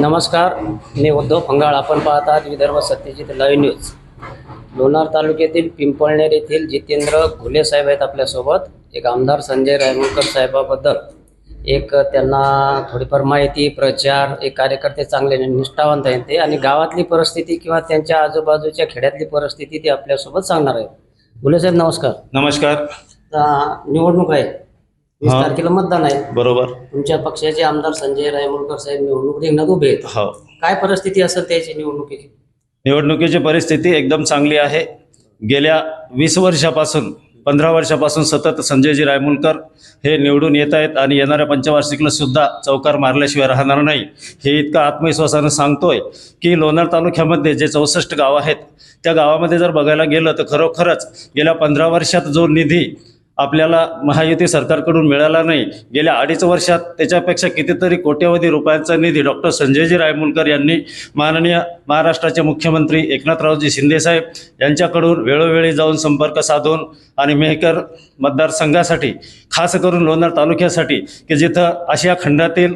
नमस्कार. मी उद्धव फंगाळ. आपण पाहत आहात विदर्भ सत्यजित लाईव्ह न्यूज. लोणार तालुक्यातील पिंपळनेर येथील जितेंद्र घुले साहेब आहेत आपल्यासोबत. एक आमदार संजय रायमुलकर साहेबाबद्दल. एक त्यांना थोडीफार माहिती प्रचार एक कार्यकर्ते चांगले निष्ठावंत आहेत ते. आणि गावातली परिस्थिती किंवा त्यांच्या आजूबाजूच्या खेड्यातली परिस्थिती ते आपल्यासोबत सांगणार आहेत. घुले साहेब नमस्कार. नमस्कार. निवडणूक आहे. वीस हा. तारखेला मतदान आहे. बरोबर. तुमच्या पक्षाचे आमदार संजय रायमुलकर साहेब निवडणूक रिंगणात उभे आहेत. हो. काय परिस्थिती असेल त्याची निवडणुकीची? निवडणुकीची परिस्थिती एकदम चांगली आहे. गेल्या वीस वर्षापासून पंधरा वर्षापासून सतत संजयजी रायमुलकर हे निवडून येत आहेत आणि येणाऱ्या पंचवार्षिकला सुद्धा चौकार मारल्याशिवाय राहणार नाही. हे इतकं आत्मविश्वासानं सांगतोय की लोणार तालुक्यामध्ये जे चौसष्ट गाव आहेत त्या गावामध्ये जर बघायला गेलं तर खरोखरच गेल्या पंधरा वर्षात जो निधी आपल्याला महायुती सरकारकडून मिळाला नाही. गेल्या अडीच वर्षात त्याच्यापेक्षा कितीतरी कोट्यवधी रुपयांचा निधी डॉक्टर संजयजी रायमुलकर यांनी माननीय महाराष्ट्राचे मुख्यमंत्री एकनाथरावजी शिंदेसाहेब यांच्याकडून वेळोवेळी जाऊन संपर्क साधून आणि मेहकर मतदारसंघासाठी खास करून लोणार तालुक्यासाठी की जिथं आशिया खंडातील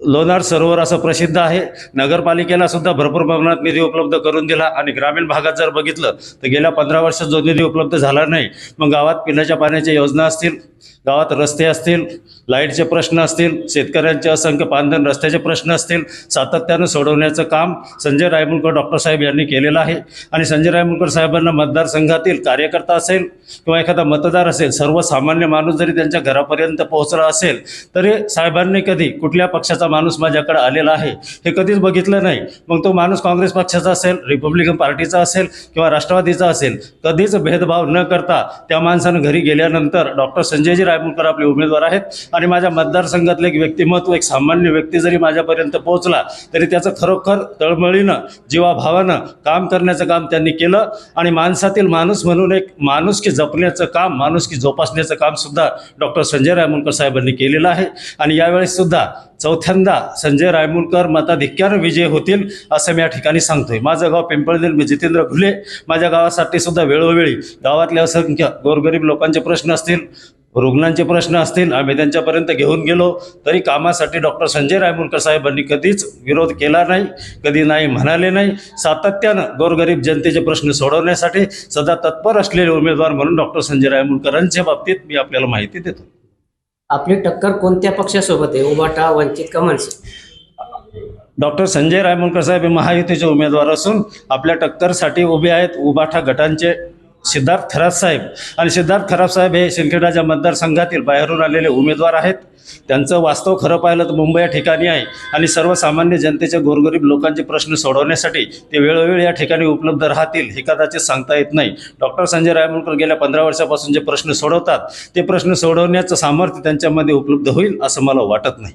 लोणार सरोवर असं प्रसिद्ध आहे. नगरपालिकेला सुद्धा भरपूर प्रमाणात निधी उपलब्ध करून दिला आणि ग्रामीण भागात जर बघितलं तर गेल्या पंधरा वर्षात जो निधी उपलब्ध झाला नाही मग गावात पिण्याच्या पाण्याच्या योजना असतील गावात रस्ते असतील लाईटचे प्रश्न असतील शेतकऱ्यांचे असंख्य पानधन रस्त्याचे प्रश्न असतील सातत्यानं सोडवण्याचं काम संजय रायमुलकर डॉक्टर साहेब यांनी केलेलं आहे. आणि संजय रायमुलकर साहेबांना मतदारसंघातील कार्यकर्ता असेल किंवा एखादा मतदार असेल सर्वसामान्य माणूस जरी त्यांच्या घरापर्यंत पोहोचला असेल तरी साहेबांनी कधी कुठल्या पक्षाचा माणूस माझ्याकडे आलेला आहे हे कधीच बघितलं नाही. मग तो माणूस काँग्रेस पक्षाचा असेल रिपब्लिकन पार्टीचा असेल किंवा राष्ट्रवादीचा असेल कधीच भेदभाव न करता त्या माणसानं घरी गेल्यानंतर डॉक्टर संजयजी रायमुलकर आपले उमेदवार आहेत. आणि माझ्या मतदारसंघातलं एक व्यक्तिमत्व एक सामान्य व्यक्ती जरी माझ्यापर्यंत पोहोचला तरी त्याचं खरोखर तळमळीनं जीवाभावानं काम करण्याचं काम त्यांनी केलं. आणि माणसातील माणूस म्हणून एक माणुसकी जपण्याचं काम माणुसकी जोपासण्याचं काम सुद्धा डॉक्टर संजय रायमुलकर साहेबांनी केलेलं आहे. आणि यावेळेस सुद्धा चौथ्यांदा संजय रायमुलकर मताधिक्यानं विजय होतील असं मी या ठिकाणी सांगतोय. माझं गाव पिंपळनेर मी जितेंद्र घुले. माझ्या गावासाठी सुद्धा वेळोवेळी गावातले असंख्य गोरगरीब लोकांचे प्रश्न असतील. रुग्णांचे प्रश्न असतील आम्ही त्यांच्यापर्यंत घेऊन गेलो तरी कामासाठी डॉक्टर संजय रायमुलकर साहेबांनी कधीच विरोध केला नाही कधी नाही म्हणाले नाही. सातत्यानं गोरगरीब जनतेचे प्रश्न सोडवण्यासाठी सदा तत्पर असलेले उमेदवार म्हणून डॉक्टर संजय रायमुलकरांच्या बाबतीत मी आपल्याला माहिती देतो. आपली टक्कर कोणत्या पक्षासोबत आहे? उबाटा वंचित का मनसे? डॉक्टर संजय रायमुलकर साहेब हे महायुतीचे उमेदवार असून आपल्या टक्करसाठी उभे आहेत. उबाठा गटांचे सिद्धार्थ खराब साहेब. आणि सिद्धार्थ खराब साहेब हे शिंदखेडाच्या मतदारसंघातील बाहेरून आलेले उमेदवार आहेत. त्यांचं वास्तव खरं पाहिलं तर मुंबई या ठिकाणी आहे. आणि सर्वसामान्य जनतेच्या गोरगरीब लोकांचे प्रश्न सोडवण्यासाठी ते वेळोवेळी या ठिकाणी उपलब्ध राहतील हे कदाचित सांगता येत नाही. डॉक्टर संजय रायमुलकर गेल्या पंधरा वर्षापासून जे प्रश्न सोडवतात ते प्रश्न सोडवण्याचं सामर्थ्य त्यांच्यामध्ये उपलब्ध होईल असं मला वाटत नाही.